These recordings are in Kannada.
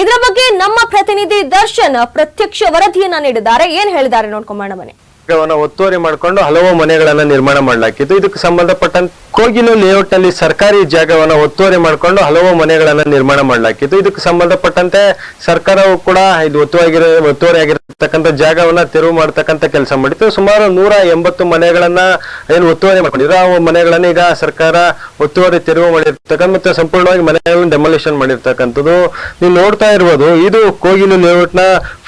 ಇದರ ಬಗ್ಗೆ ನಮ್ಮ ಪ್ರತಿನಿಧಿ ದರ್ಶನ್ ಪ್ರತ್ಯಕ್ಷ ವರದಿಯನ್ನ ನೀಡಿದ್ದಾರೆ. ಏನ್ ಹೇಳಿದ್ದಾರೆ ನೋಡ್ಕೊಂಡ ಮನೆ ಒತ್ತುವರಿ ಮಾಡಿಕೊಂಡು ಹಲವು ಮನೆಗಳನ್ನ ನಿರ್ಮಾಣ ಮಾಡಲಾಗಿತ್ತು. ಇದಕ್ಕೆ ಸಂಬಂಧಪಟ್ಟಂತ ಕೋಗಿಲು ಲೇಔಟ್ನಲ್ಲಿ ಸರ್ಕಾರಿ ಜಾಗವನ್ನ ಒತ್ತುವರಿ ಮಾಡಿಕೊಂಡು ಹಲವು ಮನೆಗಳನ್ನ ನಿರ್ಮಾಣ ಮಾಡಲಾಗಿತ್ತು. ಇದಕ್ಕೆ ಸಂಬಂಧಪಟ್ಟಂತೆ ಸರ್ಕಾರವು ಕೂಡ ಇದು ಒತ್ತುವರಿ ಒತ್ತುವರಿ ಆಗಿರತಕ್ಕಂಥ ಜಾಗವನ್ನ ತೆರವು ಮಾಡತಕ್ಕಂಥ ಕೆಲಸ ಮಾಡಿತ್ತು. ಸುಮಾರು ನೂರ ಎಂಬತ್ತು ಮನೆಗಳನ್ನ ಏನು ಒತ್ತುವರಿ ಮಾಡಿದ್ರು ಆ ಮನೆಗಳನ್ನ ಈಗ ಸರ್ಕಾರ ಒತ್ತುವರಿ ತೆರವು ಮಾಡಿರ್ತಕ್ಕಂಥ ಮತ್ತೆ ಸಂಪೂರ್ಣವಾಗಿ ಮನೆಗಳನ್ನ ಡೆಮೊಲಿಷನ್ ಮಾಡಿರ್ತಕ್ಕಂಥದ್ದು. ನೀವು ನೋಡ್ತಾ ಇರ್ಬೋದು, ಇದು ಕೋಗಿಲು ಲೇಔಟ್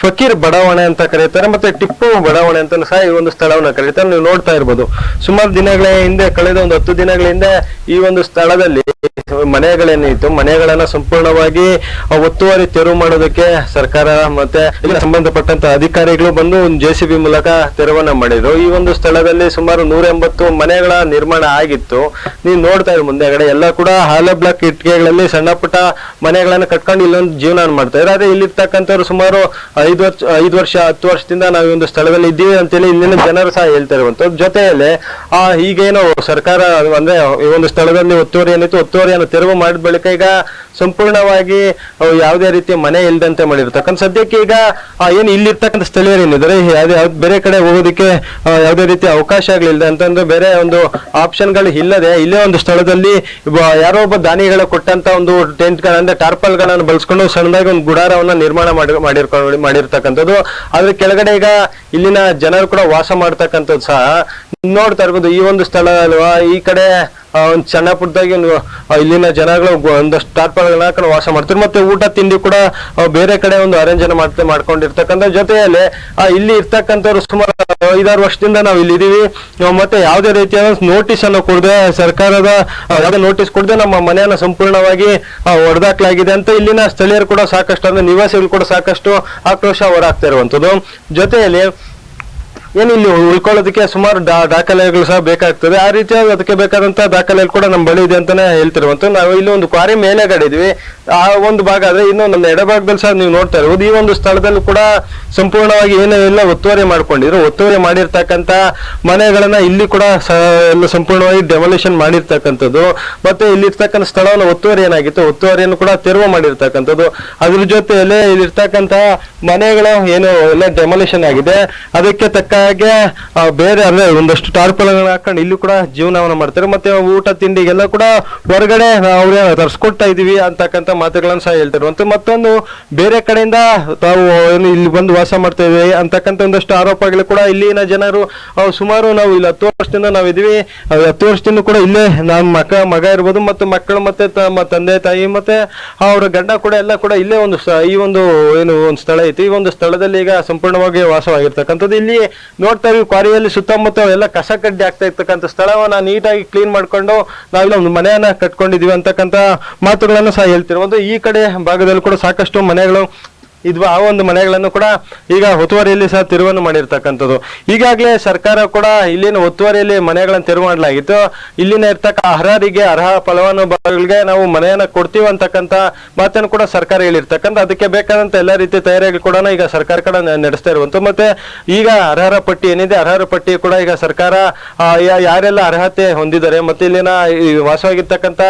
ಫಕೀರ್ ಬಡಾವಣೆ ಅಂತ ಕರೀತಾರೆ ಮತ್ತೆ ಟಿಪ್ಪು ಬಡಾವಣೆ ಅಂತ ಸಹ ಈ ಒಂದು ಸ್ಥಳವನ್ನ ಕರೀತಾರೆ. ನೀವು ನೋಡ್ತಾ ಇರ್ಬೋದು. ಸುಮಾರು ದಿನಗಳ ಹಿಂದೆ, ಕಳೆದ ಒಂದು ಹತ್ತು ದಿನಗಳ ಹಿಂದೆ ಈ ಒಂದು ಸ್ಥಳದಲ್ಲಿ ಮನೆಗಳೇನಿತ್ತು, ಮನೆಗಳನ್ನ ಸಂಪೂರ್ಣವಾಗಿ ಒತ್ತುವರಿ ತೆರವು ಮಾಡೋದಕ್ಕೆ ಸರ್ಕಾರ ಮತ್ತೆ ಸಂಬಂಧಪಟ್ಟಂತ ಅಧಿಕಾರಿಗಳು ಬಂದು ಜೆ ಸಿ ಬಿ ಮೂಲಕ ತೆರವನ್ನ ಮಾಡಿದ್ರು. ಈ ಒಂದು ಸ್ಥಳದಲ್ಲಿ ಸುಮಾರು ನೂರ ಎಂಬತ್ತು ಮನೆಗಳ ನಿರ್ಮಾಣ ಆಗಿತ್ತು. ನೀವು ನೋಡ್ತಾ ಇರೋ ಮುಂದೆಗಡೆ ಎಲ್ಲ ಕೂಡ ಹಾಲೆ ಬ್ಲಾಕ್ ಇಟ್ಟಿಗೆಗಳಲ್ಲಿ ಸಣ್ಣ ಪುಟ್ಟ ಮನೆಗಳನ್ನ ಕಟ್ಕೊಂಡು ಇಲ್ಲೊಂದು ಜೀವನ ಮಾಡ್ತಾ ಇದ್ದಾರೆ. ಅದೇ ಇಲ್ಲಿರ್ತಕ್ಕಂಥವ್ರು ಸುಮಾರು ಐದು ವರ್ಷ ಐದು ವರ್ಷ, ಹತ್ತು ವರ್ಷದಿಂದ ನಾವು ಈ ಒಂದು ಸ್ಥಳದಲ್ಲಿ ಇದ್ದೀವಿ ಅಂತೇಳಿ ಇಲ್ಲಿನ ಜನರು ಸಹ ಹೇಳ್ತಾ ಇರುವಂತದ್ದು ಜೊತೆಯಲ್ಲಿ ಆ ಈಗೇನು ಸರ್ಕಾರ ಅಂದ್ರೆ ಈ ಒಂದು ಸ್ಥಳದಲ್ಲಿ ಒತ್ತುವರಿ ಏನಿತ್ತು ಒತ್ತುವರಿಯನ್ನು ತೆರವು ಮಾಡಿದ ಬಳಿಕ ಈಗ ಸಂಪೂರ್ಣವಾಗಿ ಯಾವುದೇ ರೀತಿಯ ಮನೆ ಇಲ್ಲದಂತೆ ಮಾಡಿರ್ತಕ್ಕಂಥ ಸದ್ಯಕ್ಕೆ ಈಗ ಏನು ಇಲ್ಲಿರ್ತಕ್ಕಂಥ ಸ್ಥಳೀಯರು ಏನಿದ್ದಾರೆ ಯಾವುದೇ ಬೇರೆ ಕಡೆ ಹೋಗೋದಕ್ಕೆ ಯಾವುದೇ ಯಾವುದೇ ರೀತಿಯ ಆಗ್ಲಿಲ್ಲ. ಅಂತಂದ್ರೆ ಬೇರೆ ಒಂದು ಆಪ್ಷನ್ಗಳು ಇಲ್ಲದೆ, ಇಲ್ಲೇ ಒಂದು ಸ್ಥಳದಲ್ಲಿ ಯಾರೋ ಒಬ್ಬ ದಾನಿಗಳು ಕೊಟ್ಟಂತ ಒಂದು ಟೆಂಟ್ ಅಂದ್ರೆ ಟಾರ್ಪಲ್ಗಳನ್ನು ಬಳಸ್ಕೊಂಡು ಸಣ್ಣದಾಗಿ ಒಂದು ಗುಡಾರವನ್ನ ನಿರ್ಮಾಣ ಮಾಡಿ ಮಾಡಿರ್ಕೊಂಡು ಮಾಡಿರ್ತಕ್ಕಂಥದ್ದು. ಅದ್ರ ಕೆಳಗಡೆ ಈಗ ಇಲ್ಲಿನ ಜನರು ಕೂಡ ವಾಸ ಮಾಡ್ತಕ್ಕಂಥದ್ದು ಸಹ. ನೋಡ್ತಾ ಇರ್ಬೋದು, ಈ ಒಂದು ಸ್ಥಳ ಅಲ್ವಾ, ಈ ಕಡೆ ಒಂದ್ ಸಣ್ಣ ಪುಟ್ಟದಾಗಿ ಒಂದು ಇಲ್ಲಿನ ಜನಗಳು ಟಾರ್ಪಲ್ಗಳನ್ನ ಹಾಕೊಂಡು ವಾಸ ಮಾಡ್ತಾರೆ ಮತ್ತೆ ಊಟ ತಿಂಡಿ ಕೂಡ ಬೇರೆ ಕಡೆ ಒಂದು ಅರೇಂಜ್ ಮಾಡ್ತಾ, ಮಾಡ್ಕೊಂಡಿರ್ತಕ್ಕಂಥ ಜೊತೆಯಲ್ಲಿ ಇಲ್ಲಿ ಇರ್ತಕ್ಕಂಥವ್ರು ಸುಮಾರು ಐದಾರು ವರ್ಷದಿಂದ ನಾವು ಇಲ್ಲಿ ಇದೀವಿ. ಮತ್ತೆ ಯಾವುದೇ ರೀತಿಯಾದ ನೋಟಿಸ್ ಅನ್ನು ಕೊಡದೆ, ಸರ್ಕಾರದ ಯಾವುದೇ ನೋಟಿಸ್ ಕೊಡದೆ ನಮ್ಮ ಮನೆಯನ್ನ ಸಂಪೂರ್ಣವಾಗಿ ಹೊಡೆದಾಕ್ಲಾಗಿದೆ ಅಂತ ಇಲ್ಲಿನ ಸ್ಥಳೀಯರು ಕೂಡ ಸಾಕಷ್ಟು, ಅಂದ್ರೆ ನಿವಾಸಿಗಳು ಕೂಡ ಸಾಕಷ್ಟು ಆಕ್ರೋಶ ಹೊರಾಗ್ತಾ ಇರುವಂತದ್ದು ಜೊತೆಯಲ್ಲಿ ಏನು ಇಲ್ಲಿ ಉಳ್ಕೊಳ್ಳೋದಕ್ಕೆ ಸುಮಾರು ಡಾ ದಾಖಲೆಗಳು ಸಹ ಬೇಕಾಗ್ತದೆ. ಆ ರೀತಿಯಾಗಿ ಅದಕ್ಕೆ ಬೇಕಾದಂಥ ದಾಖಲೆಗಳು ಕೂಡ ನಮ್ಮ ಬಳಿ ಇದೆ ಅಂತಾನೆ ಹೇಳ್ತಿರುವಂತ ನಾವು ಇಲ್ಲಿ ಒಂದು ಕ್ವಾರಿ ಮೇಲೆಗಡೆ ಇದೀವಿ ಆ ಒಂದು ಭಾಗ ಆದ್ರೆ ಇನ್ನು ನಮ್ಮ ಎಡಭಾಗದಲ್ಲಿ ಸಹ ನೀವು ನೋಡ್ತಾ ಇರ್ಬೋದು. ಈ ಒಂದು ಸ್ಥಳದಲ್ಲೂ ಕೂಡ ಸಂಪೂರ್ಣವಾಗಿ ಏನೆಲ್ಲ ಒತ್ತುವರಿ ಮಾಡ್ಕೊಂಡಿದ್ರು. ಒತ್ತುವರಿ ಮಾಡಿರ್ತಕ್ಕಂತ ಮನೆಗಳನ್ನ ಇಲ್ಲಿ ಕೂಡ ಎಲ್ಲ ಸಂಪೂರ್ಣವಾಗಿ ಡೆಮೊಲೇಷನ್ ಮಾಡಿರ್ತಕ್ಕಂಥದ್ದು. ಮತ್ತೆ ಇಲ್ಲಿರ್ತಕ್ಕಂಥ ಸ್ಥಳವನ್ನು ಒತ್ತುವರಿ ಏನಾಗಿತ್ತು? ಒತ್ತುವರಿಯನ್ನು ಕೂಡ ತೆರವು ಮಾಡಿರ್ತಕ್ಕಂಥದ್ದು. ಅದ್ರ ಜೊತೆಯಲ್ಲಿ ಇಲ್ಲಿರ್ತಕ್ಕಂಥ ಮನೆಗಳ ಏನು ಎಲ್ಲ ಡೆಮೊಲೇಷನ್ ಆಗಿದೆ. ಅದಕ್ಕೆ ತಕ್ಕ ಹಾಗೆ ಬೇರೆ ಅಂದ್ರೆ ಒಂದಷ್ಟು ಟಾರ್ಪಲ್ಗಳನ್ನ ಹಾಕೊಂಡು ಇಲ್ಲಿ ಕೂಡ ಜೀವನವನ್ನ ಮಾಡ್ತಾರೆ. ಮತ್ತೆ ಊಟ ತಿಂಡಿಗೆಲ್ಲ ಕೂಡ ಹೊರಗಡೆ ಅವ್ರೆ ತರ್ಸ್ಕೊಡ್ತಾ ಇದೀವಿ ಅಂತಕ್ಕಂಥ ಮಾತುಗಳನ್ನ ಸಹ ಹೇಳ್ತಾರೆ ಮತ್ತೆ ಮತ್ತೊಂದು, ಬೇರೆ ಕಡೆಯಿಂದ ತಾವು ಇಲ್ಲಿ ಬಂದು ವಾಸ ಮಾಡ್ತಾ ಇದೀವಿ ಅಂತಕ್ಕಂಥ ಒಂದಷ್ಟು ಆರೋಪಗಳು ಕೂಡ ಇಲ್ಲಿನ ಜನರು ಸುಮಾರು ನಾವು ಇಲ್ಲಿ ಹತ್ತು ವರ್ಷದಿಂದ ನಾವು ಇದೀವಿ ಹತ್ತು ವರ್ಷದಿಂದ ಕೂಡ ಇಲ್ಲೇ ನಮ್ಮ ಮಕ್ಕ ಮಗ ಇರ್ಬೋದು, ಮತ್ತು ಮಕ್ಕಳು ಮತ್ತೆ ತಮ್ಮ ತಂದೆ, ತಾಯಿ, ಮತ್ತೆ ಅವರ ಗಂಡ ಕೂಡ ಎಲ್ಲ ಕೂಡ ಇಲ್ಲೇ ಒಂದು ಈ ಒಂದು, ಏನು, ಒಂದು ಸ್ಥಳ ಐತಿ. ಈ ಒಂದು ಸ್ಥಳದಲ್ಲಿ ಈಗ ಸಂಪೂರ್ಣವಾಗಿ ವಾಸವಾಗಿರ್ತಕ್ಕಂಥದ್ದು. ಇಲ್ಲಿ ನೋಡ್ತಾ ಇದ್ದೀವಿ, ಕ್ವಾರಿಯಲ್ಲಿ ಸುತ್ತಮುತ್ತ ಎಲ್ಲ ಕಸ ಕಡ್ಡಿ ಆಗ್ತಾ ಇರ್ತಕ್ಕಂಥ ಸ್ಥಳವನ್ನ ನೀಟಾಗಿ ಕ್ಲೀನ್ ಮಾಡ್ಕೊಂಡು ನಾವಿಲ್ಲ ಒಂದು ಮನೆಯನ್ನ ಕಟ್ಕೊಂಡಿದೀವಿ ಅಂತಕ್ಕಂಥ ಮಾತುಗಳನ್ನು ಸಹ ಹೇಳ್ತಿರ್ಬೋದು ಈ ಕಡೆ ಭಾಗದಲ್ಲಿ ಕೂಡ ಸಾಕಷ್ಟು ಮನೆಗಳು ಇದ್ವಾ ಆ ಒಂದು ಮನೆಗಳನ್ನು ಕೂಡ ಈಗ ಒತ್ತುವರಿಯಲ್ಲಿ ಸಹ ತೆರವನ್ನು ಮಾಡಿರ್ತಕ್ಕಂಥದ್ದು. ಈಗಾಗಲೇ ಸರ್ಕಾರ ಕೂಡ ಇಲ್ಲಿನ ಒತ್ತುವರಿಯಲ್ಲಿ ಮನೆಗಳನ್ನು ತೆರವು ಮಾಡಲಾಗಿತ್ತು. ಇಲ್ಲಿನ ಇರ್ತಕ್ಕ ಅರ್ಹರಿಗೆ ಅರ್ಹ ಫಲಾನುಭವಿಗಳಿಗೆ ನಾವು ಮನೆಯನ್ನ ಕೊಡ್ತೀವಿ ಅಂತಕ್ಕಂಥ ಮಾತನ್ನು ಕೂಡ ಸರ್ಕಾರ ಹೇಳಿರ್ತಕ್ಕಂಥ ಅದಕ್ಕೆ ಬೇಕಾದಂತ ಎಲ್ಲ ರೀತಿಯ ತಯಾರಿಗಳು ಕೂಡ ಈಗ ಸರ್ಕಾರ ಕೂಡ ನಡೆಸ್ತಾ ಇರುವಂತ ಮತ್ತೆ ಈಗ ಅರ್ಹರ ಪಟ್ಟಿ ಏನಿದೆ, ಅರ್ಹರ ಪಟ್ಟಿ ಕೂಡ ಈಗ ಸರ್ಕಾರ ಯಾರೆಲ್ಲ ಅರ್ಹತೆ ಹೊಂದಿದ್ದಾರೆ ಮತ್ತೆ ಇಲ್ಲಿನ ವಾಸವಾಗಿರ್ತಕ್ಕಂಥ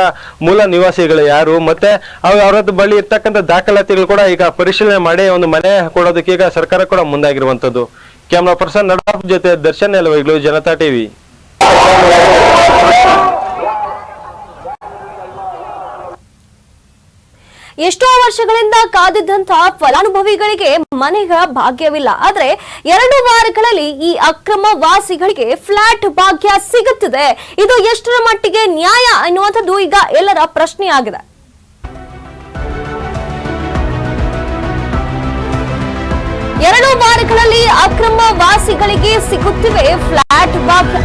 ಮೂಲ ನಿವಾಸಿಗಳು ಯಾರು, ಮತ್ತೆ ಅವರದ್ದು ಬಳಿ ಇರ್ತಕ್ಕಂಥ ದಾಖಲಾತಿಗಳು ಕೂಡ ಈಗ ಪರಿಶೀಲನೆ ಮಾಡಿ ಒಂದು ಮನೆ ಕೊಡೋದಕ್ಕೆ ಈಗ ಸರ್ಕಾರ ಕೂಡ ಮುಂದಾಗಿರುವಂತದ್ದು ಕ್ಯಾಮ್ರಾ ಪರ್ಸನ್ ನಡಾಫ್ ಜೊತೆ ದರ್ಶನ್ ಎಲವೈಗಳು ಜನತಾ ಟಿವಿ ಎಷ್ಟೋ ವರ್ಷಗಳಿಂದ ಕಾದಿದ್ದಂತಹ ಫಲಾನುಭವಿಗಳಿಗೆ ಮನೆಯ ಭಾಗ್ಯವಿಲ್ಲ. ಆದ್ರೆ ಎರಡು ವಾರಗಳಲ್ಲಿ ಈ ಅಕ್ರಮ ವಾಸಿಗಳಿಗೆ ಫ್ಲಾಟ್ ಭಾಗ್ಯ ಸಿಗುತ್ತಿದೆ. ಇದು ಎಷ್ಟರ ಮಟ್ಟಿಗೆ ನ್ಯಾಯ ಎನ್ನುವಂಥದ್ದು ಈಗ ಎಲ್ಲರ ಪ್ರಶ್ನೆಯಾಗಿದೆ. ಎರಡು ವಾರಗಳಲ್ಲಿ ಅಕ್ರಮ ವಾಸಿಗಳಿಗೆ ಸಿಗುತ್ತಿವೆ ಫ್ಲಾಟ್ ಭಾಗ್ಯ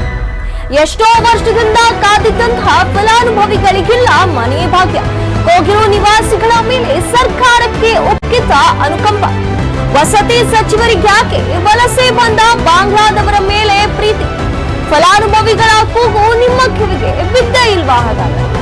ಎಷ್ಟೋ ವರ್ಷದಿಂದ ಕಾದಿದ್ದಂತಹ ಫಲಾನುಭವಿಗಳಿಗಿಲ್ಲ ಮನೆ ಭಾಗ್ಯ. ಕೋಗಿರು ನಿವಾಸಿಗಳ ಮೇಲೆ ಸರ್ಕಾರಕ್ಕೆ ಒಪ್ಪಿತ ಅನುಕಂಪ. ವಸತಿ ಸಚಿವರಿಗ್ಯಾಕೆ ವಲಸೆ ಬಂದ ಬಾಂಗ್ಲಾದವರ ಮೇಲೆ ಪ್ರೀತಿ? ಫಲಾನುಭವಿಗಳ ಕೂಗು ನಿಮ್ಮ ಕಿವಿಗೆ ಬಿದ್ದ ಇಲ್ವಾ ಹಾಗಾದ್ರೆ?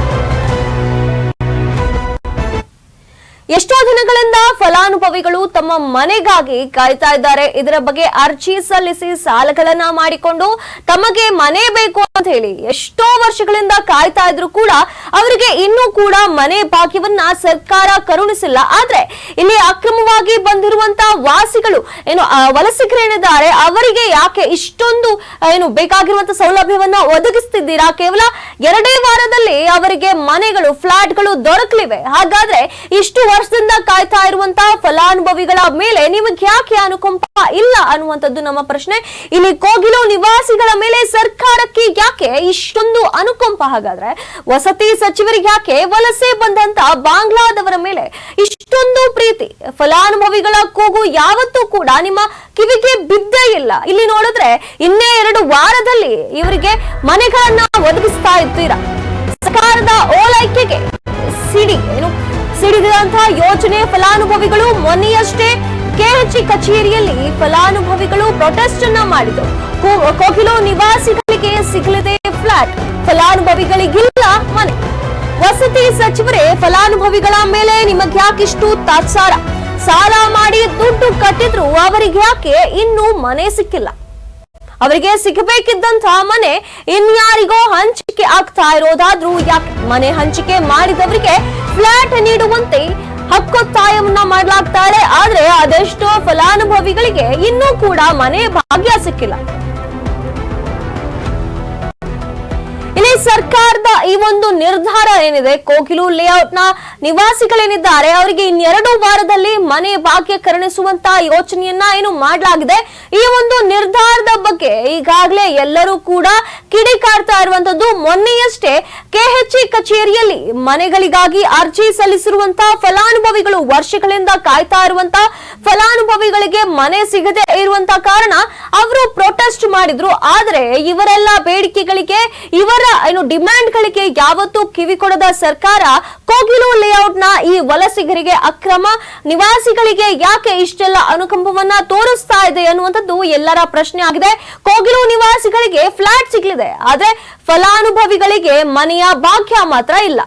ಎಷ್ಟೋ ದಿನಗಳಿಂದ ಫಲಾನುಭವಿಗಳು ತಮ್ಮ ಮನೆಗಾಗಿ ಕಾಯ್ತಾ ಇದ್ದಾರೆ. ಇದರ ಬಗ್ಗೆ ಅರ್ಜಿ ಸಲ್ಲಿಸಿ ಸಾಲಗಳನ್ನ ಮಾಡಿಕೊಂಡು ತಮಗೆ ಮನೆ ಬೇಕು ಅಂತ ಹೇಳಿ ಎಷ್ಟೋ ವರ್ಷಗಳಿಂದ ಕಾಯ್ತಾ ಇದ್ರು ಕೂಡ ಅವರಿಗೆ ಇನ್ನೂ ಕೂಡ ಮನೆ ಭಾಗ್ಯವನ್ನ ಸರ್ಕಾರ ಕರುಣಿಸಿಲ್ಲ. ಆದ್ರೆ ಇಲ್ಲಿ ಅಕ್ರಮವಾಗಿ ಬಂದಿರುವಂತ ವಾಸಿಗಳು ಏನು ವಲಸಿಗರೇನಿದ್ದಾರೆ ಅವರಿಗೆ ಯಾಕೆ ಇಷ್ಟೊಂದು ಏನು ಬೇಕಾಗಿರುವಂತ ಸೌಲಭ್ಯವನ್ನ ಒದಗಿಸ್ತಿದ್ದೀರಾ? ಕೇವಲ ಎರಡೇ ವಾರದಲ್ಲಿ ಅವರಿಗೆ ಮನೆಗಳು, ಫ್ಲಾಟ್ಗಳು ದೊರಕಲಿವೆ. ಹಾಗಾದ್ರೆ ಇಷ್ಟು ವರ್ಷದಿಂದ ಕಾಯ್ತಾ ಇರುವಂತಹ ಫಲಾನುಭವಿಗಳ ಮೇಲೆ ನಿಮಗೆ ಯಾಕೆ ಅನುಕಂಪ ಇಲ್ಲ ಅನ್ನುವಂಥದ್ದು ನಮ್ಮ ಪ್ರಶ್ನೆ. ಇಲ್ಲಿ ಕೋಗಿಲು ನಿವಾಸಿಗಳ ಮೇಲೆ ಸರ್ಕಾರಕ್ಕೆ ಯಾಕೆ ಇಷ್ಟೊಂದು ಅನುಕಂಪ? ಹಾಗಾದ್ರೆ ವಸತಿ ಸಚಿವರಿಗೆ ಯಾಕೆ ವಲಸೆ ಬಂದಂತ ಬಾಂಗ್ಲಾದವರ ಮೇಲೆ ಇಷ್ಟೊಂದು ಪ್ರೀತಿ? ಫಲಾನುಭವಿಗಳ ಕೂಗು ಯಾವತ್ತೂ ಕೂಡ ನಿಮ್ಮ ಕಿವಿಗೆ ಬಿದ್ದೇ ಇಲ್ಲ. ಇಲ್ಲಿ ನೋಡಿದ್ರೆ ಇನ್ನೇ ಎರಡು ವಾರದಲ್ಲಿ ಇವರಿಗೆ ಮನೆಗಳನ್ನ ಒದಗಿಸ್ತಾ ಇದ್ದೀರಾ. ಸರ್ಕಾರದ ಓಲೈಕೆಗೆ ಸಿಡಿ ಏನು? ಸಿಡಿದಂತಹ ಯೋಜನೆ ಫಲಾನುಭವಿಗಳು ಮೊನ್ನೆಯಷ್ಟೇ ಕೆಎಚ್ಇ ಕಚೇರಿಯಲ್ಲಿ ಫಲಾನುಭವಿಗಳು ಪ್ರೊಟೆಸ್ಟ್ ಅನ್ನ ಮಾಡಿದ್ರು. ಕೋಗಿಲು ನಿವಾಸಿಗಳಿಗೆ ಸಿಗಲಿದೆ ಫ್ಲಾಟ್ ಫಲಾನುಭವಿಗಳಿಗಿಲ್ಲ ಮನೆ. ವಸತಿ ಸಚಿವರೇ, ಫಲಾನುಭವಿಗಳ ಮೇಲೆ ನಿಮಗೆ ಯಾಕಿಷ್ಟು ತಾತ್ಸಾರ? ಸಾಲ ಮಾಡಿ ದುಡ್ಡು ಕಟ್ಟಿದ್ರು ಅವರಿಗೆ ಯಾಕೆ ಇನ್ನೂ ಮನೆ ಸಿಕ್ಕಿಲ್ಲ? ಅವರಿಗೆ ಸಿಗಬೇಕಿದ್ದಂತಹ ಮನೆ ಇನ್ಯಾರಿಗೋ ಹಂಚಿಕೆ ಆಗ್ತಾ ಇರೋದಾದ್ರೂ ಯಾಕೆ? ಮನೆ ಹಂಚಿಕೆ ಮಾಡಿದವರಿಗೆ ಫ್ಲಾಟ್ ನೀಡುವಂತೆ ಹಕ್ಕೊತ್ತಾಯವನ್ನ ಮಾಡಲಾಗ್ತಾ ಇದೆ ಆದ್ರೆ ಅದೆಷ್ಟೋ ಫಲಾನುಭವಿಗಳಿಗೆ ಇನ್ನೂ ಕೂಡ ಮನೆ ಭಾಗ್ಯ ಸಿಕ್ಕಿಲ್ಲ. ಸರ್ಕಾರದ ಈ ಒಂದು ನಿರ್ಧಾರ ಏನಿದೆ? ಕೋಕಿಲು ಲೇಔಟ್ನ ನಿವಾಸಿಗಳೇನಿದ್ದಾರೆ? ಅವರಿಗೆ ಇನ್ನೆರಡು ವಾರದಲ್ಲಿ ಮನೆ ಬಾಕಿ ಕರುಣಿಸುವಂತ ಯೋಚನೆಯನ್ನ ಏನು ಮಾಡಲಾಗಿದೆ? ಈ ಒಂದು ನಿರ್ಧಾರದ ಬಗ್ಗೆ ಈಗಾಗಲೇ ಎಲ್ಲರೂ ಕೂಡ ಕಿಡಿಕಾಡ್ತಾ ಇರುವಂತದ್ದು. ಮೊನ್ನೆಯಷ್ಟೇ ಕೆಎಚ್ಇ ಕಚೇರಿಯಲ್ಲಿ ಮನೆಗಳಿಗಾಗಿ ಅರ್ಜಿ ಸಲ್ಲಿಸಿರುವಂತಹ ಫಲಾನುಭವಿಗಳು ವರ್ಷಗಳಿಂದ ಕಾಯ್ತಾ ಇರುವಂತಹ ಫಲಾನುಭವಿಗಳಿಗೆ ಮನೆ ಸಿಗದೆ ಇರುವಂತಹ ಕಾರಣ ಅವರು ಪ್ರೊಟೆಸ್ಟ್ ಮಾಡಿದ್ರು. ಆದರೆ ಇವರೆಲ್ಲ ಬೇಡಿಕೆಗಳಿಗೆ ಇವರ ಏನು ಡಿಮ್ಯಾಂಡ್ಗಳಿಗೆ ಯಾವತ್ತೂ ಕಿವಿ ಕೊಡದ ಸರ್ಕಾರ ಕೋಗಿಲು ಲೇಔಟ್ನ ಈ ವಲಸಿಗರಿಗೆ ಅಕ್ರಮ. ನಿವಾಸಿಗಳಿಗೆ ಯಾಕೆ ಇಷ್ಟೆಲ್ಲ ಅನುಕಂಪವನ್ನ ತೋರಿಸ್ತಾ ಇದೆ ಅನ್ನುವಂಥದ್ದು ಎಲ್ಲರ ಪ್ರಶ್ನೆ ಆಗಿದೆ. ಕೋಗಿಲು ನಿವಾಸಿಗಳಿಗೆ ಫ್ಲಾಟ್ ಸಿಗಲಿದೆ, ಆದ್ರೆ ಫಲಾನುಭವಿಗಳಿಗೆ ಮನೆಯ ಭಾಗ್ಯ ಮಾತ್ರ ಇಲ್ಲ.